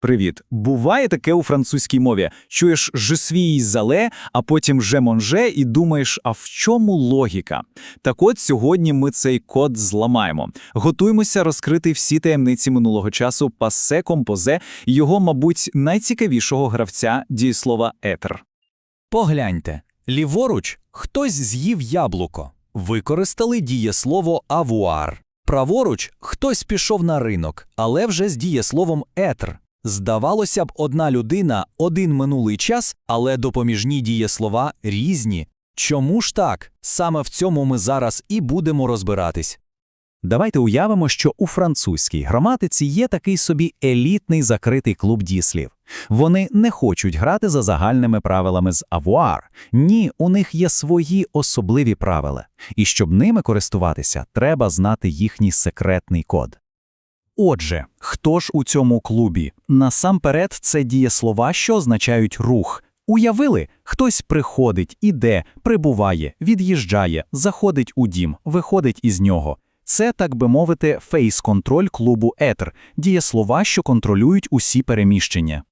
Привіт. Буває таке у французькій мові. Чуєш «je suis зале», а потім «je mange» і думаєш, а в чому логіка? Так от сьогодні ми цей код зламаємо. Готуємося розкрити всі таємниці минулого часу пасе композе і його, мабуть, найцікавішого гравця дієслова «етер». Погляньте, ліворуч хтось з'їв яблуко. Використали дієслово авуар. Праворуч хтось пішов на ринок, але вже з дієсловом етр. Здавалося б, одна людина, один минулий час, але допоміжні дієслова різні. Чому ж так? Саме в цьому ми зараз і будемо розбиратись. Давайте уявимо, що у французькій граматиці є такий собі елітний закритий клуб дієслів. Вони не хочуть грати за загальними правилами з авуар. Ні, у них є свої особливі правила. І щоб ними користуватися, треба знати їхній секретний код. Отже, хто ж у цьому клубі? Насамперед, це дієслова, що означають рух. Уявили, хтось приходить, іде, прибуває, від'їжджає, заходить у дім, виходить із нього. Це, так би мовити, фейс-контроль клубу Етер, дієслова, що контролюють усі переміщення.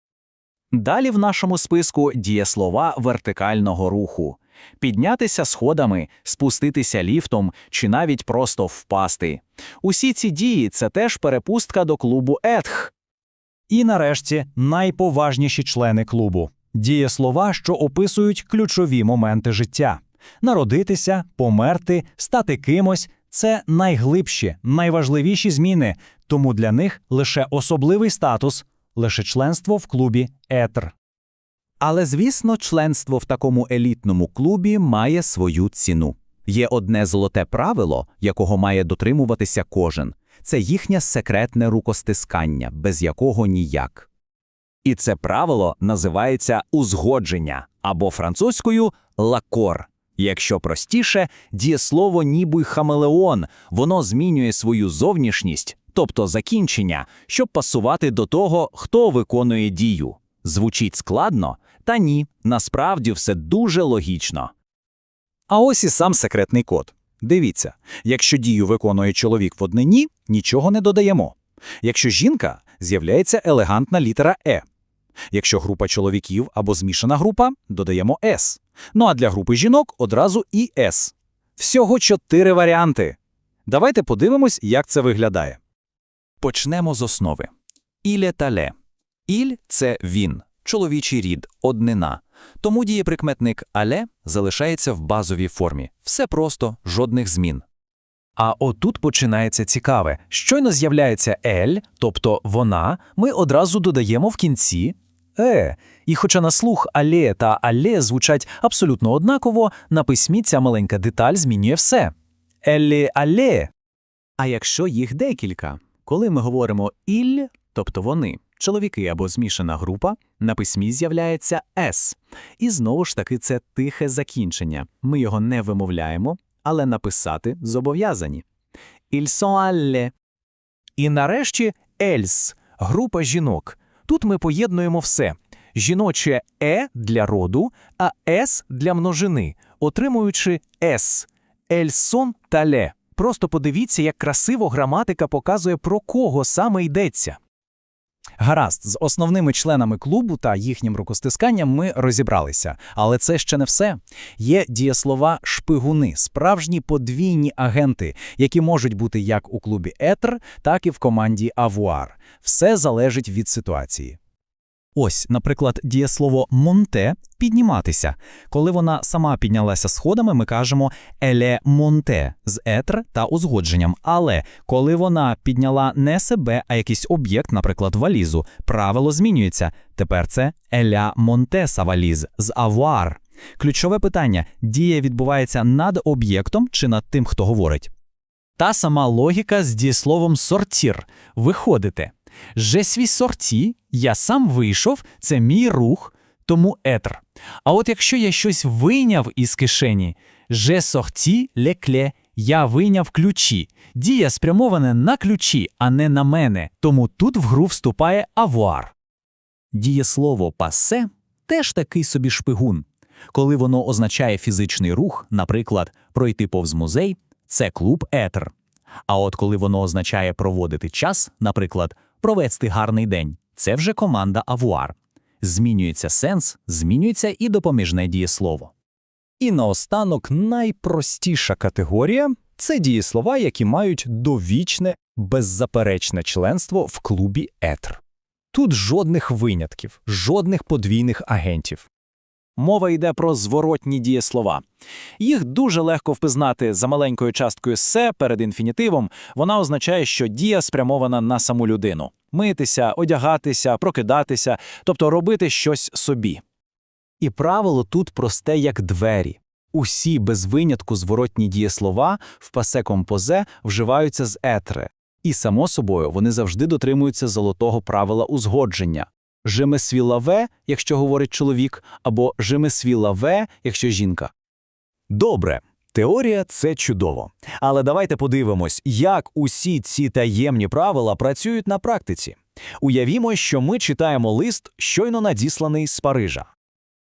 Далі в нашому списку дієслова вертикального руху. Піднятися сходами, спуститися ліфтом чи навіть просто впасти. Усі ці дії – це теж перепустка до клубу Етх. І нарешті найповажніші члени клубу дієслова, що описують ключові моменти життя. Народитися, померти, стати кимось це найглибші, найважливіші зміни, тому для них лише особливий статус, лише членство в клубі Етр. Але, звісно, членство в такому елітному клубі має свою ціну. Є одне золоте правило, якого має дотримуватися кожен – це їхнє секретне рукостискання, без якого ніяк. І це правило називається узгодження або французькою лакор. Якщо простіше, дієслово ніби хамелеон, воно змінює свою зовнішність, тобто закінчення, щоб пасувати до того, хто виконує дію. Звучить складно, та ні, насправді все дуже логічно. А ось і сам секретний код. Дивіться, якщо дію виконує чоловік в однині, нічого не додаємо. Якщо жінка, з'являється елегантна літера «е». Якщо група чоловіків або змішана група, додаємо «с». Ну а для групи жінок одразу і «с». Всього чотири варіанти. Давайте подивимось, як це виглядає. Почнемо з основи. Іле тале. Іль це він, чоловічий рід, однина. Тому дієприкметник але залишається в базовій формі. Все просто, жодних змін. А отут починається цікаве. Щойно з'являється ель, тобто вона, ми одразу додаємо в кінці е. І хоча на слух але та але звучать абсолютно однаково, на письмі ця маленька деталь змінює все. Еллі але. А якщо їх декілька? Коли ми говоримо «іль», тобто вони, чоловіки або змішана група, на письмі з'являється «с». І знову ж таки це тихе закінчення. Ми його не вимовляємо, але написати зобов'язані. «Ils sont allés». І нарешті ельс група жінок. Тут ми поєднуємо все: жіноче е для роду, а с для множини, отримуючи с. Ельсон та ле. Просто подивіться, як красиво граматика показує, про кого саме йдеться. Гаразд, з основними членами клубу та їхнім рукостисканням ми розібралися. Але це ще не все. Є дієслова шпигуни, справжні подвійні агенти, які можуть бути як у клубі Етр, так і в команді Авуар. Все залежить від ситуації. Ось, наприклад, дієслово монте підніматися. Коли вона сама піднялася сходами, ми кажемо еле монте з етр та узгодженням. Але коли вона підняла не себе, а якийсь об'єкт, наприклад, валізу, правило змінюється. Тепер це еля монте са валіз з авуар. Ключове питання: дія відбувається над об'єктом чи над тим, хто говорить. Та сама логіка з дієсловом сортір виходите. Je suis sorti, я сам вийшов, це мій рух, тому етр. А от якщо я щось вийняв із кишені, sorti les clés, я вийняв ключі. Дія спрямована на ключі, а не на мене, тому тут в гру вступає авуар. Дієслово «пасе» теж такий собі шпигун. Коли воно означає фізичний рух, наприклад, пройти повз музей, це клуб Етер. А от коли воно означає проводити час, наприклад, провести гарний день, Це вже команда авуар. Змінюється сенс, змінюється і допоміжне дієслово. І наостанок найпростіша категорія це дієслова, які мають довічне, беззаперечне членство в клубі етр. Тут жодних винятків, жодних подвійних агентів. Мова йде про зворотні дієслова. Їх дуже легко впізнати за маленькою часткою «се» перед інфінітивом. Вона означає, що дія спрямована на саму людину. Митися, одягатися, прокидатися, тобто робити щось собі. І правило тут просте, як двері. Усі без винятку зворотні дієслова в пасе композе вживаються з етре. І, само собою, вони завжди дотримуються золотого правила узгодження. Жемесвілаве, якщо говорить чоловік, або жемесвілаве, якщо жінка. Добре, теорія це чудово. Але давайте подивимось, як усі ці таємні правила працюють на практиці. Уявімо, що ми читаємо лист, щойно надісланий з Парижа.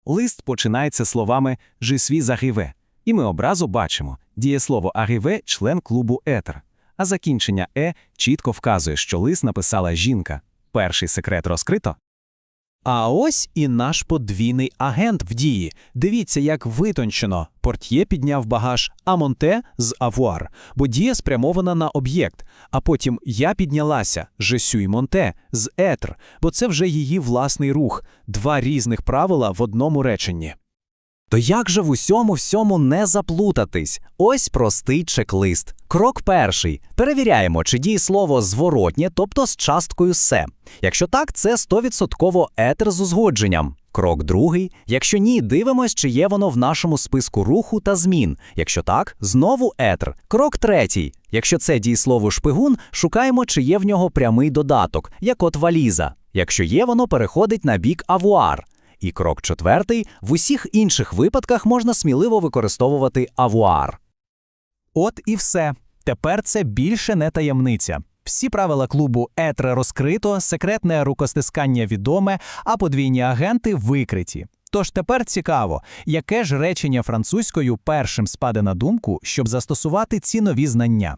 Лист починається словами «Je suis arrivé», і ми образу бачимо дієслово «arrivé» – член клубу «етер», а закінчення «е» чітко вказує, що лист написала жінка. Перший секрет розкрито. А ось і наш подвійний агент в дії. Дивіться, як витончено. Портьє підняв багаж, а Монте з авуар, бо дія спрямована на об'єкт. А потім я піднялася, жесюй Монте з етр, бо це вже її власний рух. Два різних правила в одному реченні. То як же в усьому всьому не заплутатись? Ось простий чек-лист. Крок перший. Перевіряємо, чи дієслово зворотнє, тобто з часткою «се». Якщо так, це 100% етер з узгодженням. Крок другий. Якщо ні, дивимось, чи є воно в нашому списку руху та змін. Якщо так, знову етер. Крок третій. Якщо це дієслово шпигун, шукаємо, чи є в нього прямий додаток, як от валіза. Якщо є, воно переходить на бік авуар. І крок четвертий. В усіх інших випадках можна сміливо використовувати авуар. От і все. Тепер це більше не таємниця. Всі правила клубу Етре розкрито, секретне рукостискання відоме, а подвійні агенти викриті. Тож тепер цікаво, яке ж речення французькою першим спаде на думку, щоб застосувати ці нові знання.